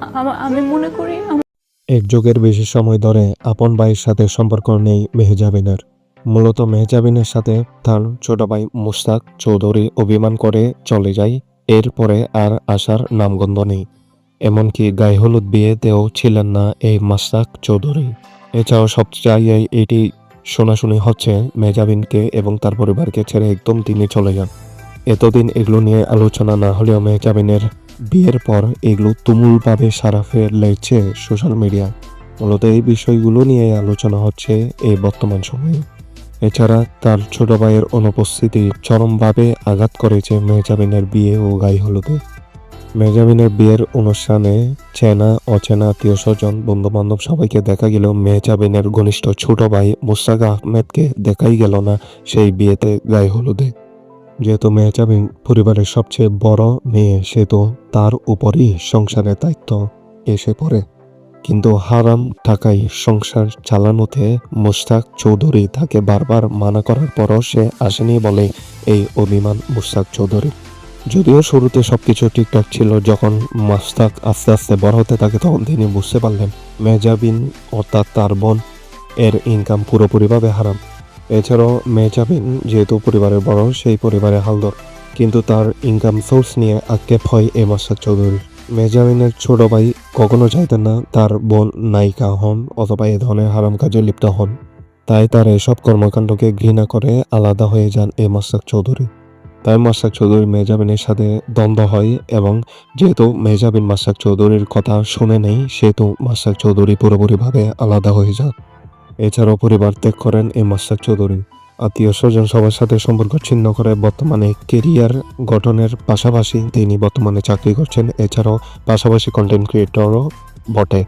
আমা- মনে করি এক যুগের বেশি সময় ধরে আপন ভাইয়ের সাথে সম্পর্ক নেই মেহজাবিনের। মূলত মেহজাবিনের সাথে তার ছোট ভাই মুস্তাক চৌধুরী অভিমান করে চলে যায়, এরপরে আর আসার নামগন্ধ নেই। এমনকি গায়ে হলুদ বিয়েতেও ছিলেন না এই মাস্তাক চৌধুরী। এছাড়াও সব জায়গায় এটি শোনাশুনি হচ্ছে মেহজাবিনকে এবং তার পরিবারকে ছেড়ে একদম তিনি চলে যান। এতদিন এগুলো নিয়ে আলোচনা না হলেও মেহজাবিনের বিয়ের পর এগুলো তুমুলভাবে সারা ফেলেছে সোশ্যাল মিডিয়া। মূলত এই বিষয়গুলো নিয়ে আলোচনা হচ্ছে এই বর্তমান সময়ে। এছাড়া তার ছোট ভাইয়ের অনুপস্থিতি চরমভাবে আঘাত করেছে মেহজাবিনের বিয়ে ও গাই হলুদে। মেহজাবিনের বিয়ের অনুষ্ঠানে চেনা, অচেনা আত্মীয় স্বজন বন্ধু বান্ধব সবাইকে দেখা গেল। মেহজাবিনের ঘনিষ্ঠ ছোট ভাই মুস্তাক আহমেদকে দেখাই গেল না সেই বিয়েতে গায়ে হলুদে। যেহেতু মেহজাবিন পরিবারের সবচেয়ে বড় মেয়ে, সেহেতু তার উপরই সংসারের দায়িত্ব এসে পড়ে। কিন্তু হারাম টাকায় সংসার চালানোতে মুস্তাক চৌধুরী তাকে বারবার মানা করার পরও সে আসেনি বলে এই অভিমান মুস্তাক চৌধুরী যদিও শুরুতে সবকিছু ঠিকঠাক ছিল, যখন মাস্তাক আস্তে আস্তে বড় হতে থাকে, তখন তিনি বুঝতে পারলেন মেজাবিন অর্থাৎ তার বোন, এর ইনকাম পুরোপুরিভাবে হারাম। এছাড়াও মেয়ে মেজাবিন যেহেতু পরিবারের বড়, সেই পরিবারের হালদর। কিন্তু তার ইনকাম সোর্স নিয়ে আক্ষেপ হয় এই মাস্টার চৌধুরী মেজাবিনের ছোট ভাই কখনো চাইতেন না তার বোন নায়িকা হন অথবা এ ধরনের হারাম কাজে লিপ্ত হন। তাই তার এসব কর্মকাণ্ডকে ঘৃণা করে আলাদা হয়ে যান এই মাস্টাক চৌধুরী। তাই মাস্টাক চৌধুরী মেজাবিনের সাথে দ্বন্দ্ব হয় এবং যেহেতু মেজাবিন মাস্টাক চৌধুরীর কথা শুনে নেই, সেহেতু মাস্টাক চৌধুরী পুরোপুরিভাবে আলাদা হয়ে যান। এছাড়াও পরিবার ত্যাগ করেন এই মাস্টাক চৌধুরী। আত্মীয় স্বজন সবার সাথে সম্পর্ক ছিন্ন করে বর্তমানে কেরিয়ার গঠনের পাশাপাশি তিনি বর্তমানে চাকরি করছেন। এছাড়াও পাশাপাশি কন্টেন্ট ক্রিয়েটরও বটে।